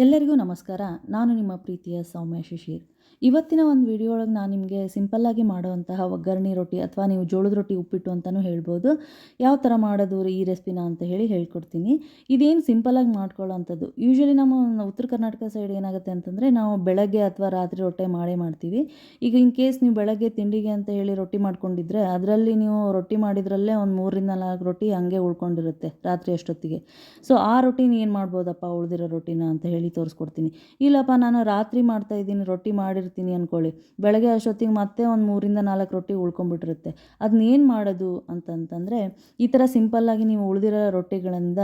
ಎಲ್ಲರಿಗೂ ನಮಸ್ಕಾರ. ನಾನು ನಿಮ್ಮ ಪ್ರೀತಿಯ ಸೌಮ್ಯ ಶಿಶಿರ್. ಇವತ್ತಿನ ಒಂದು ವಿಡಿಯೋ ಒಳಗೆ ನಾನು ನಿಮಗೆ ಸಿಂಪಲ್ಲಾಗಿ ಮಾಡುವಂತಹ ಒಗ್ಗರಣೆ ರೊಟ್ಟಿ ಅಥವಾ ನೀವು ಜೋಳದ ರೊಟ್ಟಿ ಉಪ್ಪಿಟ್ಟು ಅಂತಲೂ ಹೇಳ್ಬೋದು. ಯಾವ ಥರ ಮಾಡೋದು ಈ ರೆಸಿಪಿನ ಅಂತ ಹೇಳಿ ಹೇಳ್ಕೊಡ್ತೀನಿ. ಇದೇನು ಸಿಂಪಲ್ಲಾಗಿ ಮಾಡ್ಕೊಳ್ಳೋವಂಥದ್ದು ಯೂಶ್ವಲಿ ನಮ್ಮ ಉತ್ತರ ಕರ್ನಾಟಕ ಸೈಡ್ ಏನಾಗುತ್ತೆ ಅಂತಂದರೆ ನಾವು ಬೆಳಗ್ಗೆ ಅಥವಾ ರಾತ್ರಿ ರೊಟ್ಟೆ ಮಾಡೇ ಮಾಡ್ತೀವಿ. ಈಗ ಇನ್ ಕೇಸ್ ನೀವು ಬೆಳಗ್ಗೆ ತಿಂಡಿಗೆ ಅಂತ ಹೇಳಿ ರೊಟ್ಟಿ ಮಾಡ್ಕೊಂಡಿದ್ರೆ ಅದರಲ್ಲಿ ನೀವು ರೊಟ್ಟಿ ಮಾಡಿದ್ರಲ್ಲೇ ಒಂದು ಮೂರರಿಂದ ನಾಲ್ಕು ರೊಟ್ಟಿ ಹಂಗೆ ಉಳ್ಕೊಂಡಿರುತ್ತೆ ರಾತ್ರಿ ಅಷ್ಟೊತ್ತಿಗೆ. ಸೊ ಆ ರೊಟ್ಟಿನ ಏನು ಮಾಡ್ಬೋದಪ್ಪ ಉಳಿದಿರೋ ರೊಟ್ಟಿನ ಅಂತ ಹೇಳಿ ತೋರಿಸ್ಕೊಡ್ತೀನಿ. ಇಲ್ಲಪ್ಪ ನಾನು ರಾತ್ರಿ ಮಾಡ್ತಾ ಇದ್ದೀನಿ ರೊಟ್ಟಿ ಮಾಡಿರ್ತೀನಿ ಅಂದ್ಕೊಳ್ಳಿ ಬೆಳಗ್ಗೆ ಅಷ್ಟೊತ್ತಿಗೆ ಮತ್ತೆ ಒಂದು ಮೂರಿಂದ ನಾಲ್ಕು ರೊಟ್ಟಿ ಉಳ್ಕೊಂಡ್ಬಿಟ್ಟಿರುತ್ತೆ. ಅದನ್ನೇನು ಮಾಡೋದು ಅಂತಂತಂದರೆ, ಈ ಥರ ಸಿಂಪಲ್ಲಾಗಿ ನೀವು ಉಳಿದಿರೋ ರೊಟ್ಟಿಗಳಿಂದ,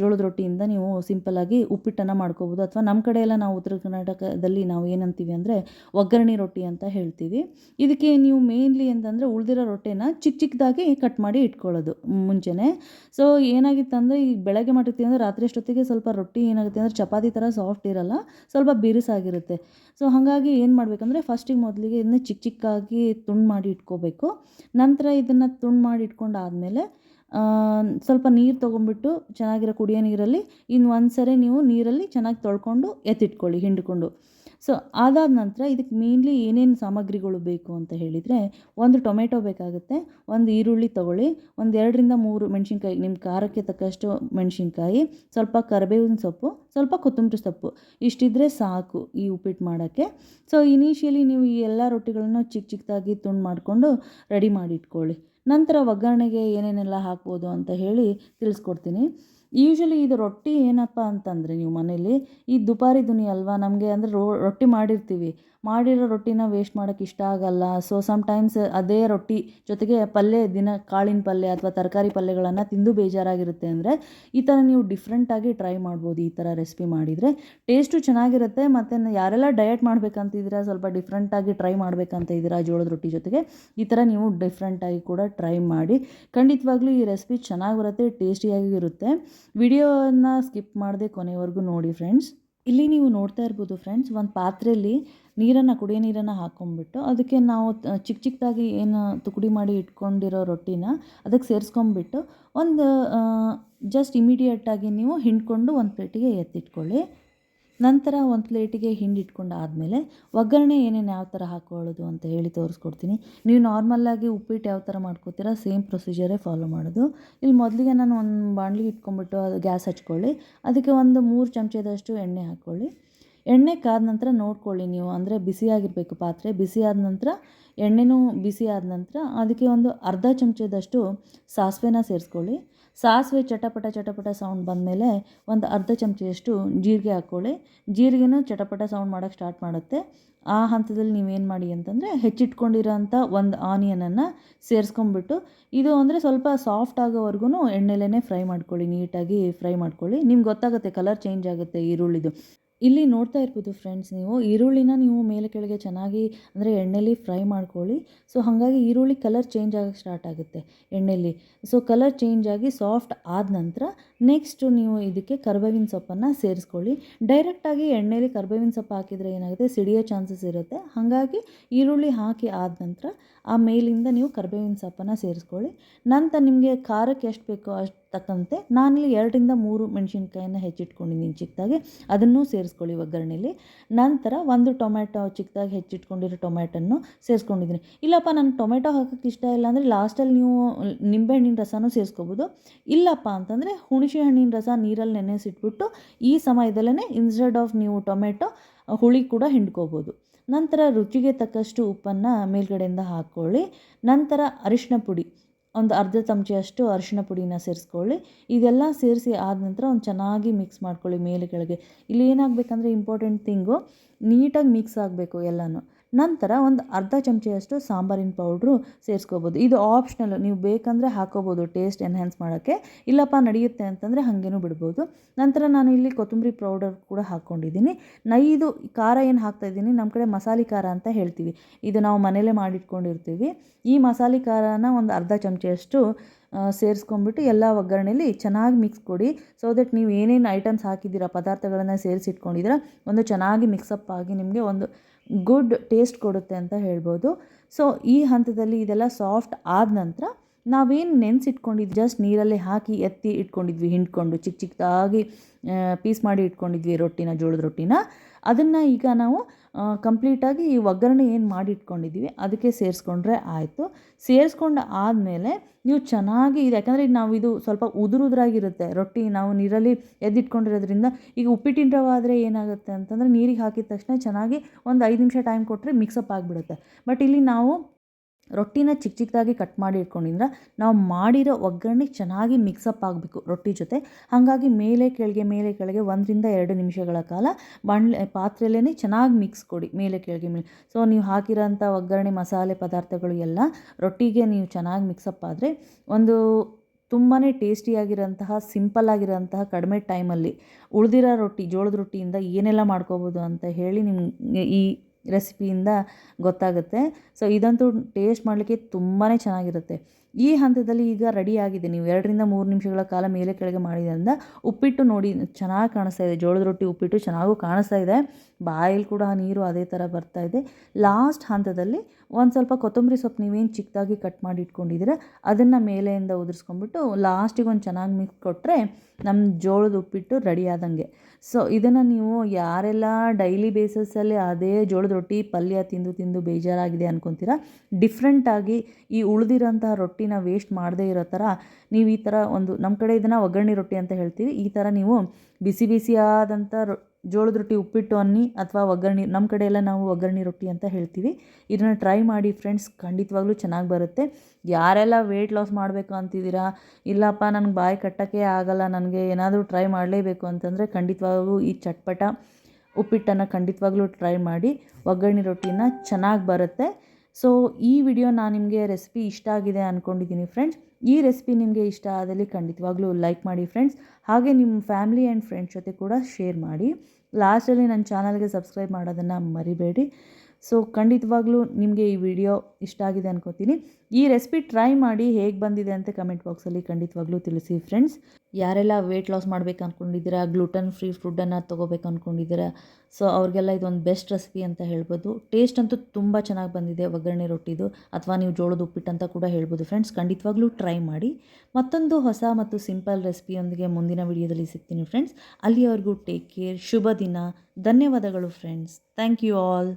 ಜೋಳದ ರೊಟ್ಟಿಯಿಂದ ನೀವು ಸಿಂಪಲ್ಲಾಗಿ ಉಪ್ಪಿಟ್ಟನ್ನು ಮಾಡ್ಕೋಬೋದು. ಅಥವಾ ನಮ್ಮ ಕಡೆ ಎಲ್ಲ ನಾವು ಉತ್ತರ ಕರ್ನಾಟಕದಲ್ಲಿ ನಾವು ಏನಂತೀವಿ ಅಂದರೆ, ಒಗ್ಗರಣೆ ರೊಟ್ಟಿ ಅಂತ ಹೇಳ್ತೀವಿ. ಇದಕ್ಕೆ ನೀವು ಮೇನ್ಲಿ ಅಂತಂದರೆ ಉಳಿದಿರೋ ರೊಟ್ಟಿನ ಚಿಕ್ಕ ಚಿಕ್ಕದಾಗಿ ಕಟ್ ಮಾಡಿ ಇಟ್ಕೊಳ್ಳೋದು ಮುಂಚೆನೆ. ಸೊ ಏನಾಗಿತ್ತಂದರೆ ಈಗ ಬೆಳಗ್ಗೆ ಮಾಡಿರ್ತೀವಿ ಅಂದರೆ, ರಾತ್ರಿ ಅಷ್ಟೊತ್ತಿಗೆ ಸ್ವಲ್ಪ ರೊಟ್ಟಿ ಏನಾಗುತ್ತೆ ಅಂದರೆ, ಚಪಾತಿ ಥರ ಸಾಫ್ಟ್ ಇರಲ್ಲ, ಸ್ವಲ್ಪ ಬಿರುಸಾಗಿರುತ್ತೆ. ಸೊ ಹಾಗಾಗಿ ಏನು ಮಾಡಬೇಕಂದ್ರೆ ಫಸ್ಟಿಗೆ ಮೊದಲಿಗೆ ಇದನ್ನ ಚಿಕ್ಕ ಚಿಕ್ಕಾಗಿ ತುಂಡು ಮಾಡಿ ಇಟ್ಕೋಬೇಕು. ನಂತರ ಇದನ್ನು ತುಂಡು ಮಾಡಿ ಇಟ್ಕೊಂಡಾದಮೇಲೆ ಸ್ವಲ್ಪ ನೀರು ತೊಗೊಂಬಿಟ್ಟು ಚೆನ್ನಾಗಿರೋ ಕುಡಿಯೋ ನೀರಲ್ಲಿ ಇನ್ನು ಒಂದು ಸರಿ ನೀವು ನೀರಲ್ಲಿ ಚೆನ್ನಾಗಿ ತೊಳ್ಕೊಂಡು ಎತ್ತಿಟ್ಕೊಳ್ಳಿ, ಹಿಂಡ್ಕೊಂಡು. ಸೊ ಅದಾದ ನಂತರ ಇದಕ್ಕೆ ಮೇನ್ಲಿ ಏನೇನು ಸಾಮಗ್ರಿಗಳು ಬೇಕು ಅಂತ ಹೇಳಿದರೆ, ಒಂದು ಟೊಮೆಟೊ ಬೇಕಾಗುತ್ತೆ, ಒಂದು ಈರುಳ್ಳಿ ತೊಗೊಳ್ಳಿ, ಒಂದು ಎರಡರಿಂದ ಮೂರು ಮೆಣಸಿನ್ಕಾಯಿ ನಿಮ್ಮ ಖಾರಕ್ಕೆ ತಕ್ಕಷ್ಟು ಮೆಣಸಿನ್ಕಾಯಿ, ಸ್ವಲ್ಪ ಕರಿಬೇವಿನ ಸೊಪ್ಪು, ಸ್ವಲ್ಪ ಕೊತ್ತಂಬರಿ ಸೊಪ್ಪು, ಇಷ್ಟಿದ್ರೆ ಸಾಕು ಈ ಉಪ್ಪಿಟ್ಟು ಮಾಡೋಕ್ಕೆ. ಸೊ ಇನಿಷಿಯಲಿ ನೀವು ಈ ಎಲ್ಲ ರೊಟ್ಟಿಗಳನ್ನು ಚಿಕ್ಕ ಚಿಕ್ಕದಾಗಿ ತುಂಡು ಮಾಡಿಕೊಂಡು ರೆಡಿ ಮಾಡಿ ಇಟ್ಕೊಳ್ಳಿ ನಂತರ ಒಗ್ಗರಣೆಗೆ ಏನೇನೆಲ್ಲ ಹಾಕ್ಬೋದು ಅಂತ ಹೇಳಿ ತಿಳಿಸ್ಕೊಡ್ತೀನಿ. ಯೂಶ್ವಲಿ ಇದು ರೊಟ್ಟಿ ಏನಪ್ಪ ಅಂತಂದರೆ ನೀವು ಮನೇಲಿ ಈ ದುಪಾರಿ ದುನಿ ಅಲ್ವಾ? ನಮಗೆ ಅಂದರೆ ರೋ, ರೊಟ್ಟಿ ಮಾಡಿರ್ತೀವಿ. ಮಾಡಿರೋ ರೊಟ್ಟಿನ ವೇಸ್ಟ್ ಮಾಡೋಕ್ಕೆ ಇಷ್ಟ ಆಗಲ್ಲ. ಸೊ ಸಮ್ಟೈಮ್ಸ್ ಅದೇ ರೊಟ್ಟಿ ಜೊತೆಗೆ ಪಲ್ಯ, ದಿನ ಕಾಳಿನ ಪಲ್ಯ ಅಥವಾ ತರಕಾರಿ ಪಲ್ಯಗಳನ್ನು ತಿಂದು ಬೇಜಾರಾಗಿರುತ್ತೆ ಅಂದರೆ ಈ ಥರ ನೀವು ಡಿಫ್ರೆಂಟಾಗಿ ಟ್ರೈ ಮಾಡ್ಬೋದು ಈ ಥರ ರೆಸಿಪಿ ಮಾಡಿದರೆ. ಟೇಸ್ಟು ಚೆನ್ನಾಗಿರುತ್ತೆ ಮತ್ತು ಯಾರೆಲ್ಲ ಡಯಟ್ ಮಾಡಬೇಕಂತಿದ್ದೀರಾ, ಸ್ವಲ್ಪ ಡಿಫ್ರೆಂಟಾಗಿ ಟ್ರೈ ಮಾಡಬೇಕಂತ ಇದ್ದೀರಾ ಜೋಳದ ರೊಟ್ಟಿ ಜೊತೆಗೆ, ಈ ಥರ ನೀವು ಡಿಫ್ರೆಂಟಾಗಿ ಕೂಡ ಟ್ರೈ ಮಾಡಿ ಖಂಡಿತವಾಗ್ಲೂ ಈ ರೆಸಿಪಿ ಚೆನ್ನಾಗಿ ಬರುತ್ತೆ ಟೇಸ್ಟಿಯಾಗಿ ಇರುತ್ತೆ ವಿಡಿಯೋನ ಸ್ಕಿಪ್ ಮಾಡದೆ ಕೊನೆವರೆಗೂ ನೋಡಿ ಫ್ರೆಂಡ್ಸ್. ಇಲ್ಲಿ ನೀವು ನೋಡ್ತಾ ಇರ್ಬೋದು ಫ್ರೆಂಡ್ಸ್, ಒಂದು ಪಾತ್ರೆಯಲ್ಲಿ ನೀರನ್ನು, ಕುಡಿಯೋ ನೀರನ್ನು ಹಾಕೊಂಡ್ಬಿಟ್ಟು ಅದಕ್ಕೆ ನಾವು ಚಿಕ್ಕ ಚಿಕ್ಕದಾಗಿ ಏನು ತುಕಡಿ ಮಾಡಿ ಇಟ್ಕೊಂಡಿರೋ ರೊಟ್ಟಿನ ಅದಕ್ಕೆ ಸೇರಿಸ್ಕೊಂಬಿಟ್ಟು ಒಂದು ಜಸ್ಟ್ ಇಮಿಡಿಯೇಟಾಗಿ ನೀವು ಹಿಂಡ್ಕೊಂಡು ಒಂದು ಪ್ಲೇಟಿಗೆ ಎತ್ತಿಟ್ಕೊಳ್ಳಿ. ನಂತರ ಒಂದು ಪ್ಲೇಟಿಗೆ ಹಿಂಡಿಟ್ಕೊಂಡು ಆದಮೇಲೆ, ಒಗ್ಗರಣೆ ಏನೇನು ಯಾವ ಥರ ಹಾಕ್ಕೊಳ್ಳೋದು ಅಂತ ಹೇಳಿ ತೋರಿಸ್ಕೊಡ್ತೀನಿ. ನೀವು ನಾರ್ಮಲ್ಲಾಗಿ ಉಪ್ಪಿಟ್ಟು ಯಾವ ಥರ ಮಾಡ್ಕೋತೀರಾ ಸೇಮ್ ಪ್ರೊಸೀಜರೇ ಫಾಲೋ ಮಾಡೋದು. ಇಲ್ಲಿ ಮೊದಲಿಗೆ ನಾನು ಒಂದು ಬಾಣಲಿ ಇಟ್ಕೊಂಡ್ಬಿಟ್ಟು ಅದು ಗ್ಯಾಸ್ ಹಚ್ಕೊಳ್ಳಿ. ಅದಕ್ಕೆ ಒಂದು ಮೂರು ಚಮಚದಷ್ಟು ಎಣ್ಣೆ ಹಾಕ್ಕೊಳ್ಳಿ ಎಣ್ಣೆ ಕಾದ ನಂತರ ನೋಡ್ಕೊಳ್ಳಿ ನೀವು. ಅಂದರೆ ಬಿಸಿಯಾಗಿರಬೇಕು ಪಾತ್ರೆ, ಬಿಸಿ ಆದ ನಂತರ, ಎಣ್ಣೆನೂ ಬಿಸಿ ಆದ ನಂತರ, ಅದಕ್ಕೆ ಒಂದು ಅರ್ಧ ಚಮಚದಷ್ಟು ಸಾಸಿವೆನ ಸೇರಿಸ್ಕೊಳ್ಳಿ. ಸಾಸಿವೆ ಚಟಪಟ ಚಟಪಟ ಸೌಂಡ್ ಬಂದಮೇಲೆ ಒಂದು ಅರ್ಧ ಚಮಚದಷ್ಟು ಜೀರಿಗೆ ಹಾಕ್ಕೊಳ್ಳಿ. ಜೀರಿಗೆನೂ ಚಟಪಟ ಸೌಂಡ್ ಮಾಡೋಕ್ಕೆ ಸ್ಟಾರ್ಟ್ ಮಾಡುತ್ತೆ. ಆ ಹಂತದಲ್ಲಿ ನೀವೇನು ಮಾಡಿ ಅಂತಂದರೆ ಹೆಚ್ಚಿಟ್ಕೊಂಡಿರೋಂಥ ಒಂದು ಆನಿಯನನ್ನು ಸೇರಿಸ್ಕೊಂಬಿಟ್ಟು ಇದು ಅಂದರೆ ಸ್ವಲ್ಪ ಸಾಫ್ಟ್ ಆಗೋವರೆಗೂ ಎಣ್ಣೆಲೇ ಫ್ರೈ ಮಾಡ್ಕೊಳ್ಳಿ, ನೀಟಾಗಿ ಫ್ರೈ ಮಾಡ್ಕೊಳ್ಳಿ. ನಿಮ್ಗೆ ಗೊತ್ತಾಗುತ್ತೆ ಕಲರ್ ಚೇಂಜ್ ಆಗುತ್ತೆ ಈರುಳ್ಳಿದು. ಇಲ್ಲಿ ನೋಡ್ತಾ ಇರ್ಬೋದು ಫ್ರೆಂಡ್ಸ್ ನೀವು, ಈರುಳ್ಳಿನ ನೀವು ಮೇಲೆ ಕೆಳಗೆ ಚೆನ್ನಾಗಿ ಅಂದರೆ ಎಣ್ಣೆಲಿ ಫ್ರೈ ಮಾಡ್ಕೊಳ್ಳಿ. ಸೊ ಹಾಗಾಗಿ ಈರುಳ್ಳಿ ಕಲರ್ ಚೇಂಜ್ ಆಗೋಕ್ಕೆ ಸ್ಟಾರ್ಟ್ ಆಗುತ್ತೆ ಎಣ್ಣೆಲಿ. ಸೊ ಕಲರ್ ಚೇಂಜ್ ಆಗಿ ಸಾಫ್ಟ್ ಆದ ನಂತರ ನೆಕ್ಸ್ಟ್ ನೀವು ಇದಕ್ಕೆ ಕರ್ಬೇವಿನ ಸೊಪ್ಪನ್ನು ಸೇರಿಸ್ಕೊಳ್ಳಿ. ಡೈರೆಕ್ಟಾಗಿ ಎಣ್ಣೆಲಿ ಕರ್ಬೇವಿನ ಸೊಪ್ಪು ಹಾಕಿದರೆ ಏನಾಗುತ್ತೆ? ಸಿಡಿಯೋ ಚಾನ್ಸಸ್ ಇರುತ್ತೆ. ಹಾಗಾಗಿ ಈರುಳ್ಳಿ ಹಾಕಿ ಆದ ನಂತರ ಆ ಮೇಲಿಂದ ನೀವು ಕರ್ಬೇವಿನ ಸೊಪ್ಪನ್ನು ಸೇರಿಸ್ಕೊಳ್ಳಿ. ನಂತರ ನಿಮಗೆ ಖಾರಕ್ಕೆ ಎಷ್ಟು ಬೇಕೋ ಅಷ್ಟು ತಕ್ಕಂತೆ ನಾನಿಲ್ಲಿ ಎರಡರಿಂದ ಮೂರು ಮೆಣಸಿನ್ಕಾಯಿನ ಹೆಚ್ಚಿಟ್ಕೊಂಡಿದ್ದೀನಿ ಚಿಕ್ಕದಾಗಿ. ಅದನ್ನು ಸೇರಿಸ್ಕೊಳ್ಳಿ ಒಗ್ಗರಣೆಯಲ್ಲಿ ನಂತರ ಒಂದು ಟೊಮೆಟೊ ಚಿಕ್ಕದಾಗಿ ಹೆಚ್ಚಿಟ್ಕೊಂಡಿರೋ ಟೊಮೆಟೊನ್ನು ಸೇರಿಸ್ಕೊಂಡಿದ್ದೀನಿ. ಇಲ್ಲಪ್ಪ, ನನಗೆ ಟೊಮೆಟೊ ಹಾಕೋಕ್ಕೆ ಇಷ್ಟ ಇಲ್ಲ ಅಂದರೆ ಲಾಸ್ಟಲ್ಲಿ ನೀವು ನಿಂಬೆಹಣ್ಣಿನ ರಸನೂ ಸೇರಿಸ್ಕೋಬೋದು. ಇಲ್ಲಪ್ಪ ಅಂತಂದರೆ ಹುಣಸೆ ಹಣ್ಣಿನ ರಸ ನೀರಲ್ಲಿ ನೆನೆಸಿಟ್ಬಿಟ್ಟು ಈ ಸಮಯದಲ್ಲೇ ಇನ್ಸ್ಟೆಡ್ ಆಫ್ ನೀವು ಟೊಮೆಟೊ ಹುಳಿ ಕೂಡ ಹಿಂಡ್ಕೋಬೋದು. ನಂತರ ರುಚಿಗೆ ತಕ್ಕಷ್ಟು ಉಪ್ಪನ್ನು ಮೇಲ್ಗಡೆಯಿಂದ ಹಾಕ್ಕೊಳ್ಳಿ. ನಂತರ ಅರಿಶಿನ ಪುಡಿ. ಒಂದು ಅರ್ಧ ಚಮಚಷ್ಟು ಅರಿಶಿನ ಪುಡಿನ ಸೇರಿಸ್ಕೊಳ್ಳಿ. ಇದೆಲ್ಲ ಸೇರಿಸಿ ಆದ ನಂತರ ಒಂದು ಚೆನ್ನಾಗಿ ಮಿಕ್ಸ್ ಮಾಡ್ಕೊಳ್ಳಿ ಮೇಲೆ ಕೆಳಗೆ ಇಲ್ಲಿ ಏನಾಗಬೇಕಂದ್ರೆ ಇಂಪಾರ್ಟೆಂಟ್ ಥಿಂಗು ನೀಟಾಗಿ ಮಿಕ್ಸ್ ಆಗಬೇಕು ಎಲ್ಲನೂ. ನಂತರ ಒಂದು ಅರ್ಧ ಚಮಚೆಯಷ್ಟು ಸಾಂಬಾರಿನ ಪೌಡ್ರು ಸೇರಿಸ್ಕೋಬೋದು. ಇದು ಆಪ್ಷನಲ್ ನೀವು ಬೇಕಂದರೆ ಹಾಕೋಬೋದು. ಟೇಸ್ಟ್ ಎನ್ಹ್ಯಾನ್ಸ್ ಮಾಡೋಕ್ಕೆ. ಇಲ್ಲಪ್ಪ, ನಡೆಯುತ್ತೆ ಅಂತಂದರೆ ಹಾಗೇನೂ ಬಿಡ್ಬೋದು. ನಂತರ ನಾನು ಇಲ್ಲಿ ಕೊತ್ತಂಬರಿ ಪೌಡರ್ ಕೂಡ ಹಾಕ್ಕೊಂಡಿದ್ದೀನಿ. ನೈದು ಖಾರ ಏನು ಹಾಕ್ತಾಯಿದ್ದೀನಿ? ನಮ್ಮ ಕಡೆ ಮಸಾಲೆ ಖಾರ ಅಂತ ಹೇಳ್ತೀವಿ. ಇದು ನಾವು ಮನೇಲೇ ಮಾಡಿಟ್ಕೊಂಡಿರ್ತೀವಿ. ಈ ಮಸಾಲೆ ಖಾರನ ಒಂದು ಅರ್ಧ ಚಮಚೆಯಷ್ಟು ಸೇರಿಸ್ಕೊಂಡ್ಬಿಟ್ಟು ಎಲ್ಲ ಒಗ್ಗರಣೆಲಿ ಚೆನ್ನಾಗಿ ಮಿಕ್ಸ್ ಕೊಡಿ. ಸೊ ದಟ್ ನೀವು ಏನೇನು ಐಟಮ್ಸ್ ಹಾಕಿದ್ದೀರಾ, ಪದಾರ್ಥಗಳನ್ನು ಸೇರಿಸಿಟ್ಕೊಂಡಿದ್ದೀರಾ, ಒಂದು ಚೆನ್ನಾಗಿ ಮಿಕ್ಸಪ್ ಆಗಿ ನಿಮಗೆ ಒಂದು ಗುಡ್ ಟೇಸ್ಟ್ ಕೊಡುತ್ತೆ ಅಂತ ಹೇಳ್ಬೋದು. ಸೊ ಈ ಹಂತದಲ್ಲಿ ಇದೆಲ್ಲ ಸಾಫ್ಟ್ ಆದ ನಂತರ ನಾವೇನು ನೆನೆಸಿಟ್ಕೊಂಡಿದ್ವಿ ಜಸ್ಟ್ ನೀರಲ್ಲೇ ಹಾಕಿ ಎತ್ತಿ ಇಟ್ಕೊಂಡಿದ್ವಿ, ಹಿಂಡ್ಕೊಂಡು ಚಿಕ್ಕ ಚಿಕ್ಕದಾಗಿ ಪೀಸ್ ಮಾಡಿ ಇಟ್ಕೊಂಡಿದ್ವಿ ರೊಟ್ಟಿನ, ಜೋಳದ ರೊಟ್ಟಿನ. ಅದನ್ನು ಈಗ ನಾವು ಕಂಪ್ಲೀಟಾಗಿ ಈ ಒಗ್ಗರಣೆ ಏನು ಮಾಡಿ ಇಟ್ಕೊಂಡಿದ್ವಿ ಅದಕ್ಕೆ ಸೇರಿಸ್ಕೊಂಡ್ರೆ ಆಯಿತು. ಸೇರಿಸ್ಕೊಂಡು ಆದಮೇಲೆ ನೀವು ಚೆನ್ನಾಗಿ ಇದು, ಯಾಕಂದರೆ ಈಗ ನಾವು ಇದು ಸ್ವಲ್ಪ ಉದುರುದ್ರಾಗಿರುತ್ತೆ. ರೊಟ್ಟಿ ನಾವು ನೀರಲ್ಲಿ ಎದ್ದಿಟ್ಕೊಂಡಿರೋದ್ರಿಂದ ಈಗ ಉಪ್ಪಿಟ್ಟಿನ ರವ ಆದರೆ ಏನಾಗುತ್ತೆ ಅಂತಂದರೆ ನೀರಿಗೆ ಹಾಕಿದ ತಕ್ಷಣ ಚೆನ್ನಾಗಿ ಒಂದು ಐದು ನಿಮಿಷ ಟೈಮ್ ಕೊಟ್ಟರೆ ಮಿಕ್ಸಪ್ ಆಗಿಬಿಡುತ್ತೆ. ಬಟ್ ಇಲ್ಲಿ ನಾವು ರೊಟ್ಟಿನ ಚಿಕ್ಕ ಚಿಕ್ಕದಾಗಿ ಕಟ್ ಮಾಡಿ ಇಟ್ಕೊಂಡಿದ್ರೆ ನಾವು ಮಾಡಿರೋ ಒಗ್ಗರಣೆ ಚೆನ್ನಾಗಿ ಮಿಕ್ಸಪ್ ಆಗಬೇಕು ರೊಟ್ಟಿ ಜೊತೆ. ಹಾಗಾಗಿ ಮೇಲೆ ಕೆಳಗೆ ಮೇಲೆ ಕೆಳಗೆ ಒಂದರಿಂದ ಎರಡು ನಿಮಿಷಗಳ ಕಾಲ ಬಾಣಲೆ ಪಾತ್ರೆಯಲ್ಲೇ ಚೆನ್ನಾಗಿ ಮಿಕ್ಸ್ ಕೊಡಿ ಮೇಲೆ ಕೆಳಗೆ, ಮೇಲೆ. ಸೊ ನೀವು ಹಾಕಿರೋಂಥ ಒಗ್ಗರಣೆ, ಮಸಾಲೆ ಪದಾರ್ಥಗಳು ಎಲ್ಲ ರೊಟ್ಟಿಗೆ ನೀವು ಚೆನ್ನಾಗಿ ಮಿಕ್ಸಪ್ ಆದರೆ ಒಂದು ತುಂಬಾ ಟೇಸ್ಟಿಯಾಗಿರೋಂತಹ ಸಿಂಪಲ್ ಆಗಿರೋಂತಹ ಕಡಿಮೆ ಟೈಮಲ್ಲಿ ಉಳಿದಿರೋ ರೊಟ್ಟಿ, ಜೋಳದ ರೊಟ್ಟಿಯಿಂದ ಏನೆಲ್ಲ ಮಾಡ್ಕೋಬೋದು ಅಂತ ಹೇಳಿ ನಿಮ್ಗೆ ಈ ರೆಸಿಪಿಯಿಂದ ಗೊತ್ತಾಗುತ್ತೆ. ಸೊ ಇದಂತೂ ಟೇಸ್ಟ್ ಮಾಡಲಿಕ್ಕೆ ತುಂಬಾ ಚೆನ್ನಾಗಿರುತ್ತೆ. ಈ ಹಂತದಲ್ಲಿ ಈಗ ರೆಡಿ ಆಗಿದೆ ನೀವು ಎರಡರಿಂದ ಮೂರು ನಿಮಿಷಗಳ ಕಾಲ ಮೇಲೆ ಕೆಳಗೆ ಮಾಡಿದ್ರಿಂದ ಉಪ್ಪಿಟ್ಟು ನೋಡಿ ಚೆನ್ನಾಗಿ ಕಾಣಿಸ್ತಾ ಇದೆ. ಜೋಳದ ರೊಟ್ಟಿ ಉಪ್ಪಿಟ್ಟು ಚೆನ್ನಾಗೂ ಕಾಣಿಸ್ತಾ ಇದೆ. ಬಾಯಲ್ಲಿ ಕೂಡ ನೀರು ಅದೇ ಥರ ಬರ್ತಾ ಇದೆ. ಲಾಸ್ಟ್ ಹಂತದಲ್ಲಿ ಒಂದು ಸ್ವಲ್ಪ ಕೊತ್ತಂಬರಿ ಸೊಪ್ಪು ನೀವೇನು ಚಿಕ್ಕದಾಗಿ ಕಟ್ ಮಾಡಿ ಇಟ್ಕೊಂಡಿದ್ದೀರ, ಅದನ್ನು ಮೇಲೆಯಿಂದ ಉದುರಿಸ್ಕೊಂಡ್ಬಿಟ್ಟು ಲಾಸ್ಟಿಗೆ ಒಂದು ಚೆನ್ನಾಗಿ ಮಿಕ್ಸ್ ಕೊಟ್ಟರೆ ನಮ್ಮ ಜೋಳದ ಉಪ್ಪಿಟ್ಟು ರೆಡಿ ಆದಂಗೆ. ಸೊ ಇದನ್ನು ನೀವು ಯಾರೆಲ್ಲ ಡೈಲಿ ಬೇಸಸಲ್ಲಿ ಅದೇ ಜೋಳದ ರೊಟ್ಟಿ ಪಲ್ಯ ತಿಂದು ತಿಂದು ಬೇಜಾರಾಗಿದೆ ಅನ್ಕೊತೀರ ಡಿಫ್ರೆಂಟಾಗಿ ಈ ಉಳಿದಿರೋಂತಹ ರೊಟ್ಟಿನ ವೇಸ್ಟ್ ಮಾಡದೇ ಇರೋ ಥರ ನೀವು ಈ ಥರ ಒಂದು ನಮ್ಮ ಕಡೆ ಇದನ್ನು ಒಗ್ಗರಣೆ ರೊಟ್ಟಿ ಅಂತ ಹೇಳ್ತೀವಿ. ಈ ಥರ ನೀವು ಬಿಸಿ ಬಿಸಿಯಾದಂಥ ರೊ, ಜೋಳದ ರೊಟ್ಟಿ ಉಪ್ಪಿಟ್ಟು, ಅನ್ನಿ ಅಥವಾ ಒಗ್ಗರಣೆ ನಮ್ಮ ಕಡೆ ಎಲ್ಲ ನಾವು ಒಗ್ಗರಣೆ ರೊಟ್ಟಿ ಅಂತ ಹೇಳ್ತೀವಿ. ಇದನ್ನು ಟ್ರೈ ಮಾಡಿ ಫ್ರೆಂಡ್ಸ್ ಖಂಡಿತವಾಗ್ಲೂ ಚೆನ್ನಾಗಿ ಬರುತ್ತೆ. ಯಾರೆಲ್ಲ ವೆಯ್ಟ್ ಲಾಸ್ ಮಾಡಬೇಕು ಅಂತಿದ್ದೀರಾ, ಇಲ್ಲಪ್ಪ ನನಗೆ ಬಾಯಿ ಕಟ್ಟೋಕ್ಕೆ ಆಗಲ್ಲ, ನನಗೆ ಏನಾದರೂ ಟ್ರೈ ಮಾಡಲೇಬೇಕು ಅಂತಂದರೆ ಖಂಡಿತವಾಗ್ಲೂ ಈ ಚಟ್ಪಟ ಉಪ್ಪಿಟ್ಟನ್ನು ಖಂಡಿತವಾಗ್ಲೂ ಟ್ರೈ ಮಾಡಿ ಒಗ್ಗರಣೆ ರೊಟ್ಟಿನ ಚೆನ್ನಾಗಿ ಬರುತ್ತೆ. ಸೊ ಈ ವಿಡಿಯೋ ನಾನು ನಿಮಗೆ ರೆಸಿಪಿ ಇಷ್ಟ ಆಗಿದೆ ಅಂದ್ಕೊಂಡಿದ್ದೀನಿ ಫ್ರೆಂಡ್ಸ್ ಈ ರೆಸಿಪಿ ನಿಮಗೆ ಇಷ್ಟ ಆದಲ್ಲಿ ಖಂಡಿತವಾಗ್ಲೂ ಲೈಕ್ ಮಾಡಿ ಫ್ರೆಂಡ್ಸ್ ಹಾಗೆ ನಿಮ್ಮ ಫ್ಯಾಮಿಲಿ ಆ್ಯಂಡ್ ಫ್ರೆಂಡ್ಸ್ ಜೊತೆ ಕೂಡ ಶೇರ್ ಮಾಡಿ. ಲಾಸ್ಟಲ್ಲಿ ನನ್ನ ಚಾನಲ್ಗೆ ಸಬ್ಸ್ಕ್ರೈಬ್ ಮಾಡೋದನ್ನು ಮರಿಬೇಡಿ. ಸೊ ಖಂಡಿತವಾಗ್ಲೂ ನಿಮಗೆ ಈ ವಿಡಿಯೋ ಇಷ್ಟ ಆಗಿದೆ ಅನ್ಕೋತೀನಿ. ಈ ರೆಸಿಪಿ ಟ್ರೈ ಮಾಡಿ ಹೇಗೆ ಬಂದಿದೆ ಅಂತ ಕಮೆಂಟ್ ಬಾಕ್ಸಲ್ಲಿ ಖಂಡಿತವಾಗ್ಲೂ ತಿಳಿಸಿ ಫ್ರೆಂಡ್ಸ್ ಯಾರೆಲ್ಲ ವೆಯ್ಟ್ ಲಾಸ್ ಮಾಡಬೇಕು ಅಂದ್ಕೊಂಡಿದ್ದೀರಾ ಗ್ಲೂಟನ್ ಫ್ರೀ ಫುಡ್ಡನ್ನು ತೊಗೋಬೇಕು ಅಂದ್ಕೊಂಡಿದ್ದೀರಾ ಸೊ ಅವ್ರಿಗೆಲ್ಲ ಇದೊಂದು ಬೆಸ್ಟ್ ರೆಸಿಪಿ ಅಂತ ಹೇಳ್ಬೋದು. ಟೇಸ್ಟ್ ಅಂತೂ ತುಂಬ ಚೆನ್ನಾಗಿ ಬಂದಿದೆ ಒಗ್ಗರಣೆ ರೊಟ್ಟಿದು, ಅಥವಾ ನೀವು ಜೋಳದ ಉಪ್ಪಿಟ್ಟು ಅಂತ ಕೂಡ ಹೇಳ್ಬೋದು ಫ್ರೆಂಡ್ಸ್ ಖಂಡಿತವಾಗ್ಲೂ ಟ್ರೈ ಮಾಡಿ. ಮತ್ತೊಂದು ಹೊಸ ಮತ್ತು ಸಿಂಪಲ್ ರೆಸಿಪಿಯೊಂದಿಗೆ ಮುಂದಿನ ವಿಡಿಯೋದಲ್ಲಿ ಸಿಗ್ತೀನಿ ಫ್ರೆಂಡ್ಸ್ ಅಲ್ಲಿಯವರೆಗೂ ಟೇಕ್ ಕೇರ್ ಶುಭ ದಿನ, ಧನ್ಯವಾದಗಳು ಫ್ರೆಂಡ್ಸ್ ಥ್ಯಾಂಕ್ ಯು ಆಲ್